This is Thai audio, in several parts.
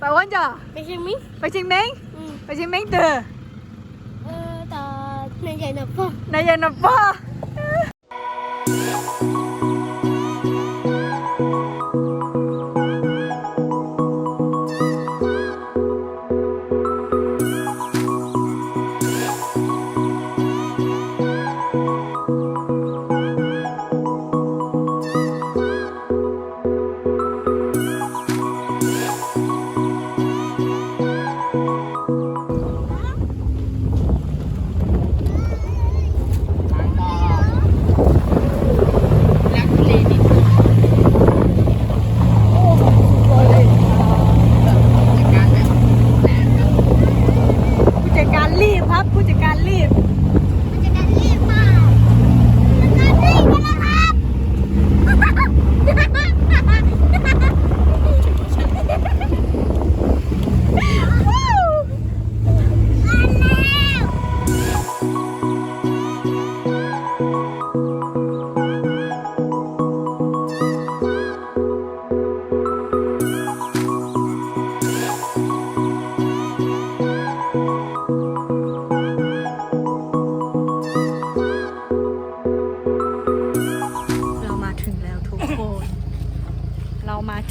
Bà quán chưa? ไปเชียงมิ้ง Bà Chiên Miếng? อืม Bà Chiên Miếng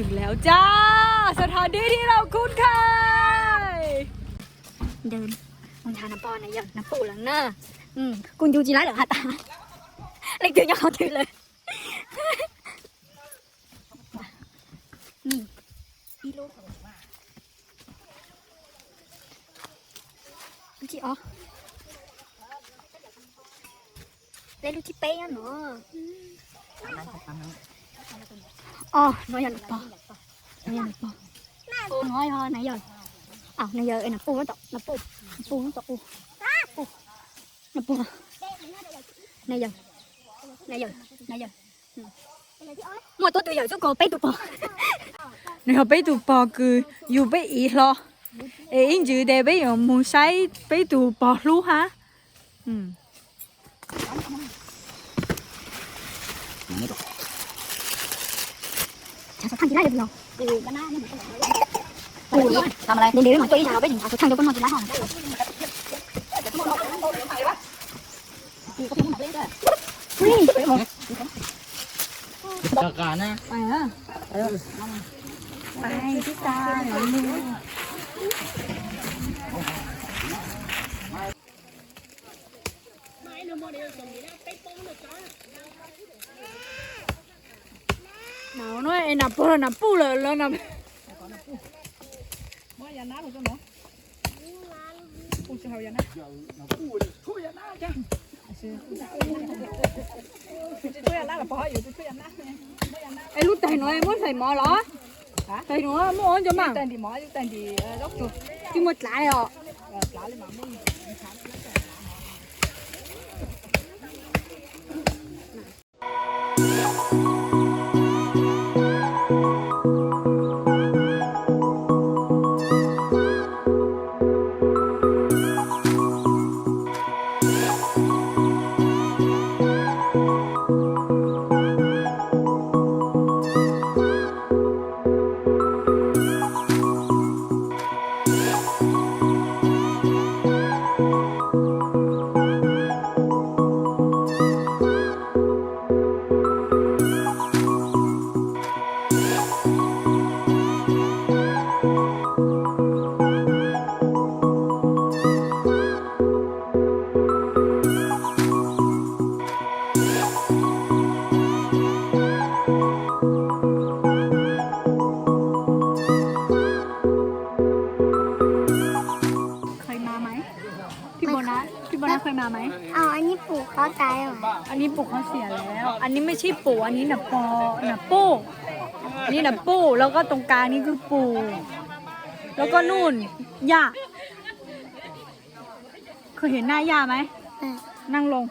ถึงแล้วจ้า สถานที่ที่เราคุ้นเคยเดินมองทาน้ำปอนนะยังน้ำปูหลังหน้าอืมคุณยูจีไรเหรอฮะตาเล็กถึงยังเขาถึงเลยนี่อีโลของว่าลูกที่อ๋อเล่นลูกที่เป๊ะอะเนาะ อ๋อน้อยยันปอน้อยยันปอปูน้อยพอไหนยันอ้าวนาเยอะเอ้ยนะปูมันตกนะปูนะปูมันตกปูปูนะปูนายเยอะนา ทางที่ไรเดียวอยู่บ้านหน้าเนี่ทำอะไรเดี๋ยวเดี๋ยวหน่อยตัวอีาวไปถึงทางเดียวก็นอนที่ร้านห้องวิ่งหมดจัดการนะไปเออไปพี่ตาหน่อนึไม่เนื้อโมเดลตรงนี้นะไปปงหรืจ้า วหน่อยไอ้หนับปูหนับปูเลยแล้วหนับไอ้ลูกแต่หน่อย muốn thầy mò lỏ thầy nữa muốn ổn cho mà tên thì mỏ tên thì gốc chuột chứ một lại rồi lá lên mà mình ออันนี้ปู่เขาเสียแล้ว อันนี้ไม่ใช่ปู่ อันนี้น่ะปอน่ะปู่อันนี้น่ะปู่ แล้วก็ตรงกลางนี่คือปู่ แล้วก็นู่นย่าเคยเห็นหน้าย่าไหม นั่งลง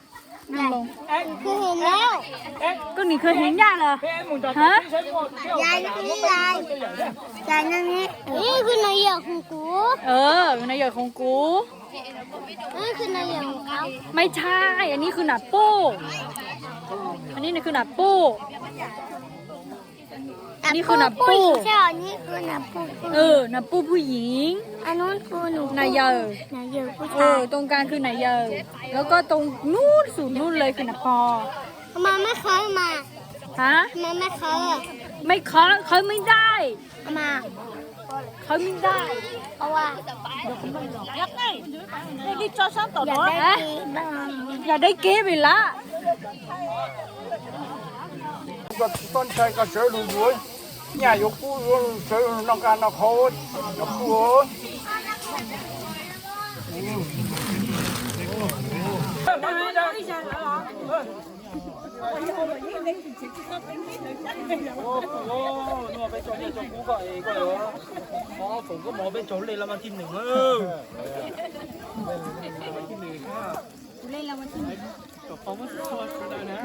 นั่งลงคือเห็นแล้วก็นี่เคยเห็นย่าเหรอฮะยายนี่ยายยายนั่นนี่นี่คือนายเหยอของกู เออนายใหญ่ของกูนี่คือนายเหยอของเขาไม่ใช่ อันนี้คือหนับปูอันนี้นี่คือหนับปู้ นี่คือหนับปูใช่เหรอนี่คือหนับปูเออหนับปูผู้หญิง อันนู้นคือหนูนายเยอนายเยอผู้เอชาอยตรงกลางคือนายเยอแล้วก็ตรงนู้นสุดนู้นเลยคือหนับปอทำไมไม่เคยมาฮะทำไมไม่เคยไม่เคาะเขาไม่ได้เอามาเขาไม่ได้เพราะว่าอยากได้รีบจอดซ้ำต่ออยากได้กีบ้างอยากได้เก็บอีกละก็ต้นใช้ก็ nhà dục cũ chơi nó cả nó khô nó cũ Phụng có mỏ bên chỗ lên là mà chim nừng ơ Lên là mà chim nừng Cậu phóng mất cho tôi đây nè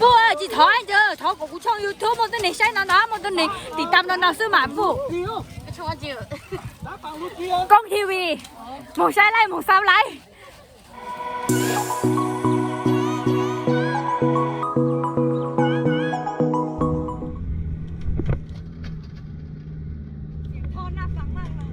Bố ท้อยเจอท้อของกูช่องยูทูบมันต้วไหนใช่นะนะมันต้วไหนติดตามน้องๆซื้อหมาผู้ชอบเจอกล้องทีวีหมูใช้ไรหมูซ้ำไรพ่อน้าฟังมากเลย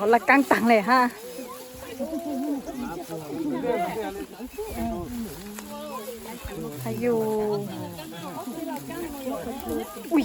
สอนละกังตังเลยฮะอายุอุ้ย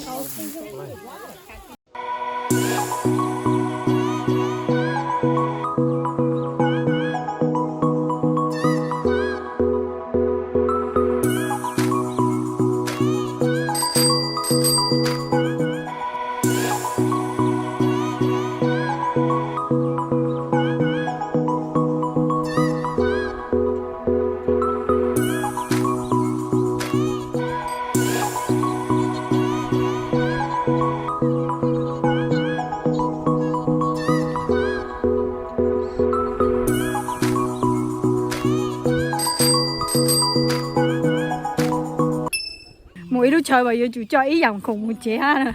ชอยว่าอยู่จู่จอยอีหยังคงมูเจ้าน่ะ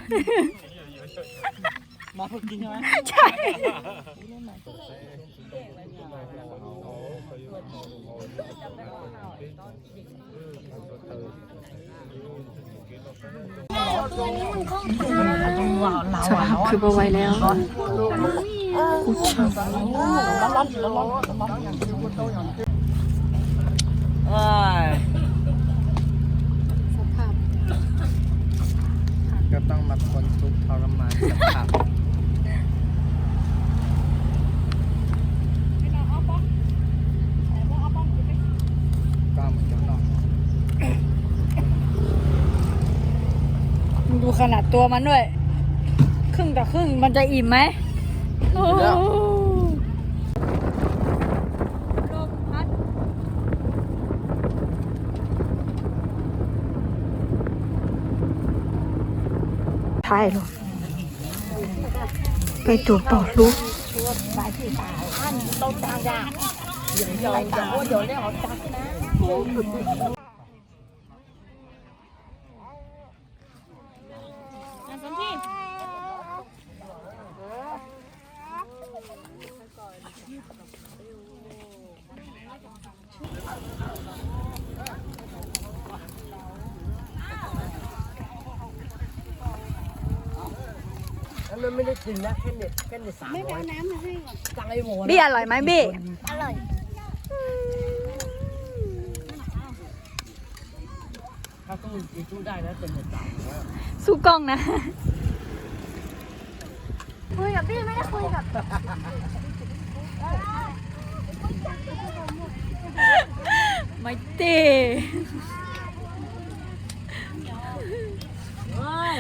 าใช่สภาพคือเบาไว้แล้วกูชอบ ดูขนาดตัวมันด้วย ครึ่งต่อครึ่งมันจะอิ่มไหมโอ้โหลมพัดถ่ายลูกไปตรวจปอดลูก มันไม่ได้กินนะแค่เน็ตแค่เน็ตสามร้อยสั่งไอ้หมูบี้อร่อยไหมบี้อร่อยถ้าตู้กินตู้ได้นะเป็นเน็ตสามร้อย สู้กล้องนะ คุยกับพี่ไม่ได้คุยกับไม่เต้เฮ้ย